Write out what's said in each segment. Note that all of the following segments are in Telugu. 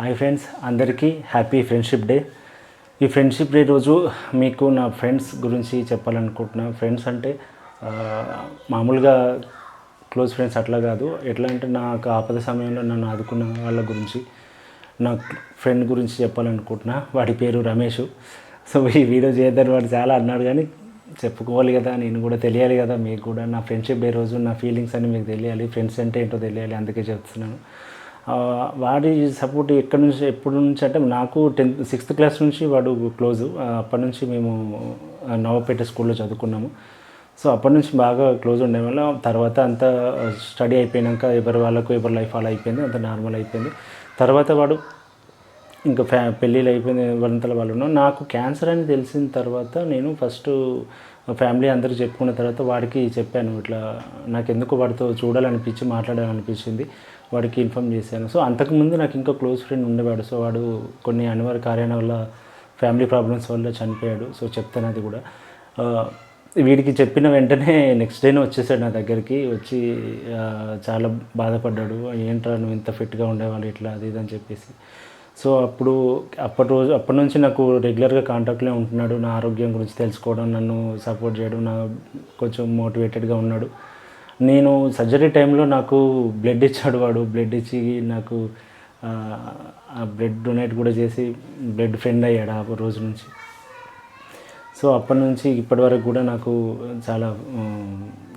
హాయ్ ఫ్రెండ్స్ అందరికీ హ్యాపీ ఫ్రెండ్షిప్ డే. ఈ ఫ్రెండ్షిప్ డే రోజు మీకు నా ఫ్రెండ్స్ గురించి చెప్పాలనుకుంటున్నాను ఫ్రెండ్స్ అంటే మామూలుగా క్లోజ్ ఫ్రెండ్స్ అట్లా కాదు. ఎట్లా అంటే నాకు ఆపద సమయంలో నన్ను ఆదుకున్న వాళ్ళ గురించి నా ఫ్రెండ్ గురించి చెప్పాలనుకుంటున్నా. వాడి పేరు రమేష్. సో ఈ వీడియో చేద్దాం వాడు చాలా అన్నాడు కానీ చెప్పుకోవాలి కదా నేను కూడా తెలియాలి కదా. మీకు కూడా నా ఫ్రెండ్షిప్ డే రోజు నా ఫీలింగ్స్ అని మీకు తెలియాలి. ఫ్రెండ్స్ అంటే ఏంటో తెలియాలి అందుకే చెప్తున్నాను. వాడి సపోర్ట్ ఎక్కడి నుంచి ఎప్పటి నుంచి అంటే నాకు టెన్త్ సిక్స్త్ క్లాస్ నుంచి వాడు క్లోజు. అప్పటి నుంచి మేము నవపేట స్కూల్లో చదువుకున్నాము. సో అప్పటి నుంచి బాగా క్లోజ్ ఉండేవాళ్ళం తర్వాత అంతా స్టడీ అయిపోయాక ఎవరి వాళ్ళకు ఎవరి లైఫ్ అలా అయిపోయింది అంత నార్మల్ అయిపోయింది. తర్వాత వాడు ఇంకా ఫ్యా పెళ్ళిళ్ళు అయిపోయింది వాళ్ళంతా వాళ్ళు ఉన్నారు. నాకు క్యాన్సర్ అని తెలిసిన తర్వాత నేను ఫస్ట్ ఫ్యామిలీ అందరూ చెప్పుకున్న తర్వాత వాడికి చెప్పాను ఇట్లా నాకు ఎందుకు వాడితో చూడాలనిపించి మాట్లాడాలనిపించింది. వాడికి ఇన్ఫామ్ చేశాను. సో అంతకుముందు నాకు ఇంకా క్లోజ్ ఫ్రెండ్ ఉండేవాడు. సో వాడు కొన్ని అనివార్య కార్యాల వల్ల ఫ్యామిలీ ప్రాబ్లమ్స్ వల్ల చనిపోయాడు. సో చెప్తాను అది కూడా. వీడికి చెప్పిన వెంటనే నెక్స్ట్ డేనే వచ్చేసాడు నా దగ్గరికి. వచ్చి చాలా బాధపడ్డాడు. ఏంట్రా నువ్వు ఇంత ఫిట్గా ఉండేవాళ్ళు ఇట్లా అది ఇది అని చెప్పేసి. సో అప్పుడు అప్పటి రోజు అప్పటి నుంచి నాకు రెగ్యులర్గా కాంటాక్ట్లో ఉంటున్నాడు. నా ఆరోగ్యం గురించి తెలుసుకోవడం నన్ను సపోర్ట్ చేయడం నా కొంచెం మోటివేటెడ్గా ఉన్నాడు. నేను సర్జరీ టైంలో నాకు బ్లడ్ ఇచ్చాడు వాడు. బ్లడ్ ఇచ్చి నాకు ఆ, బ్లడ్ డొనేట్ కూడా చేసి బ్లడ్ ఫ్రెండ్ అయ్యాడు ఆ రోజు నుంచి. సో అప్పటి నుంచి ఇప్పటి వరకు కూడా నాకు చాలా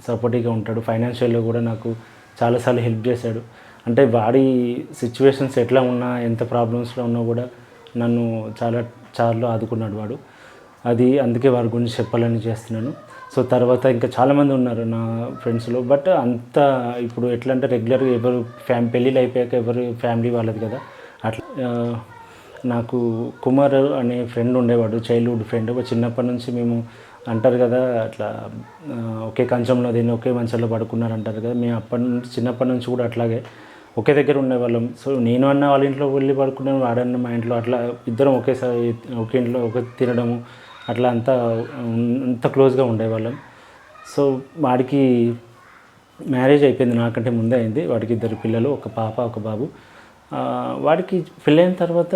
సపోర్టివ్గా ఉంటాడు. ఫైనాన్షియల్లో కూడా నాకు చాలాసార్లు హెల్ప్ చేశాడు. అంటే వాడి సిచ్యువేషన్స్ ఎట్లా ఉన్నా ఎంత ప్రాబ్లమ్స్లో ఉన్నా కూడా నన్ను చాలా చాలా ఆదుకున్నాడు వాడు. అది అందుకే వారి గురించి చెప్పాలని చేస్తున్నాను. సో తర్వాత ఇంకా చాలామంది ఉన్నారు నా ఫ్రెండ్స్లో బట్ అంత ఇప్పుడు ఎట్లా అంటే రెగ్యులర్గా ఎవరు ఫ్యామ్ పెళ్ళిళ్ళు అయిపోయాక ఎవరు ఫ్యామిలీ వాళ్ళది కదా. అట్లా నాకు కుమార్ అనే ఫ్రెండ్ ఉండేవాడు చైల్డ్హుడ్ ఫ్రెండ్ చిన్నప్పటి నుంచి మేము అంటారు కదా అట్లా ఒకే కంచంలో దీన్ని ఒకే మంచంలో పడుకున్నారు అంటారు కదా. మేము అప్పటి నుంచి చిన్నప్పటి నుంచి కూడా అట్లాగే ఒకే దగ్గర ఉండేవాళ్ళం. సో నేను అన్న వాళ్ళ ఇంట్లో వెళ్ళి పడుకున్నాను వాడన్న మా ఇంట్లో. అట్లా ఇద్దరం ఒకేసారి ఒకే ఇంట్లో ఒక తినడము అట్లా అంతా అంత క్లోజ్గా ఉండేవాళ్ళం. సో వాడికి మ్యారేజ్ అయిపోయింది నాకంటే ముందే అయింది. వాడికి ఇద్దరు పిల్లలు ఒక పాప ఒక బాబు. వాడికి పెళ్ళైన తర్వాత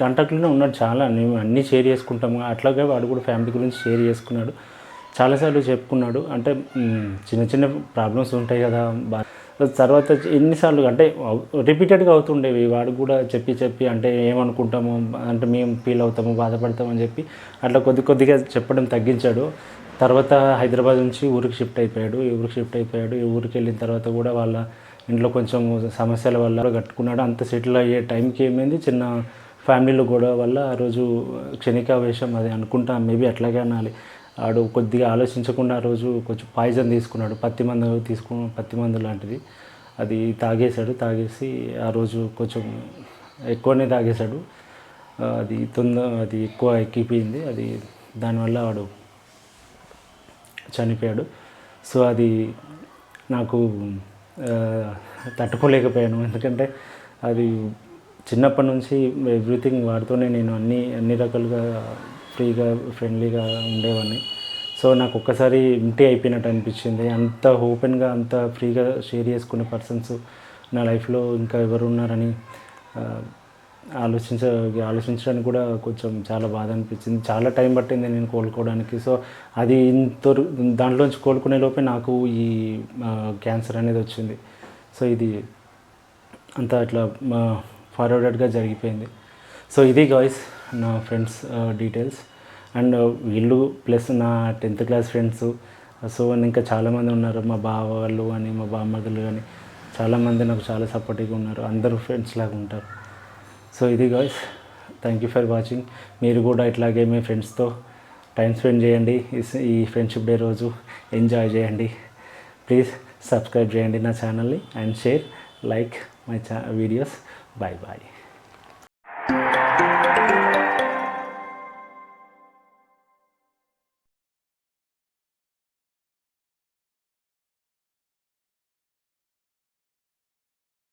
కాంటాక్ట్లోనే ఉన్నాడు చాలా. మేము అన్నీ షేర్ చేసుకుంటాము. అట్లాగే వాడు కూడా ఫ్యామిలీ గురించి షేర్ చేసుకున్నాడు. చాలాసార్లు చెప్పుకున్నాడు. అంటే చిన్న చిన్న ప్రాబ్లమ్స్ ఉంటాయి కదా బా తర్వాత ఎన్నిసార్లు అంటే రిపీటెడ్గా అవుతుండేవి. వాడు కూడా చెప్పి చెప్పి అంటే ఏమనుకుంటాము అంటే మేము ఫీల్ అవుతాము బాధపడతామని చెప్పి అట్లా కొద్ది కొద్దిగా చెప్పడం తగ్గించాడు. తర్వాత హైదరాబాద్ నుంచి ఊరికి షిఫ్ట్ అయిపోయాడు. ఈ ఊరికి షిఫ్ట్ అయిపోయాడు. ఈ ఊరికి వెళ్ళిన తర్వాత కూడా వాళ్ళ ఇంట్లో కొంచెం సమస్యల వల్ల కట్టుకున్నాడు. అంత సెటిల్ అయ్యే టైంకి ఏమైంది? చిన్న ఫ్యామిలీలో గొడవ వల్ల ఆ రోజు క్షణికావేశం అది అనుకుంటా మేబీ అట్లాగే అనాలి. ఆడు కొద్దిగా ఆలోచించకుండా ఆ రోజు కొంచెం పాయిజన్ తీసుకున్నాడు. పత్తి మందు తీసుకు పత్తి మందు లాంటిది. అది తాగేశాడు. తాగేసి ఆ రోజు కొంచెం ఎక్కువనే తాగేశాడు. అది తొందర అది ఎక్కువ ఎక్కిపోయింది. అది దానివల్ల వాడు చనిపోయాడు. సో అది నాకు తట్టుకోలేకపోయాను. ఎందుకంటే అది చిన్నప్పటి నుంచి ఎవ్రీథింగ్ వాడితోనే నేను అన్ని అన్ని రకాలుగా ఫ్రీగా ఫ్రెండ్లీగా ఉండేవాడిని సో నాకు ఒక్కసారి ఇంటి అయిపోయినట్టు అనిపించింది. అంత ఓపెన్గా అంత ఫ్రీగా షేర్ చేసుకునే పర్సన్స్ నా లైఫ్లో ఇంకా ఎవరు ఉన్నారని ఆలోచించ ఆలోచించడానికి కూడా కొంచెం చాలా బాధ అనిపించింది. చాలా టైం పట్టింది నేను కోలుకోవడానికి. సో అది ఇంత దాంట్లోంచి కోలుకునే లోపే నాకు ఈ క్యాన్సర్ అనేది వచ్చింది. సో ఇది అంతా అట్లా ఫార్వర్డెడ్గా జరిగిపోయింది. సో ఇది గాయస్ నా friends uh, uh, details and వీళ్ళు ప్లస్ నా టెన్త్ క్లాస్ ఫ్రెండ్స్ సో ఇంకా చాలామంది ఉన్నారు. మా బావ వాళ్ళు అని మా బామ్మగలు కానీ చాలామంది నాకు చాలా సపోర్టివ్గా ఉన్నారు. అందరూ ఫ్రెండ్స్ లాగా ఉంటారు. సో ఇది guys thank you for watching మీరు కూడా ఇట్లాగే మీ ఫ్రెండ్స్తో టైం స్పెండ్ చేయండి. ఈ- ఈ ఫ్రెండ్షిప్ డే రోజు ఎంజాయ్ చేయండి. ప్లీజ్ సబ్స్క్రైబ్ చేయండి నా ఛానల్ని అండ్ షేర్ లైక్ మై చా వీడియోస్ బాయ్ బాయ్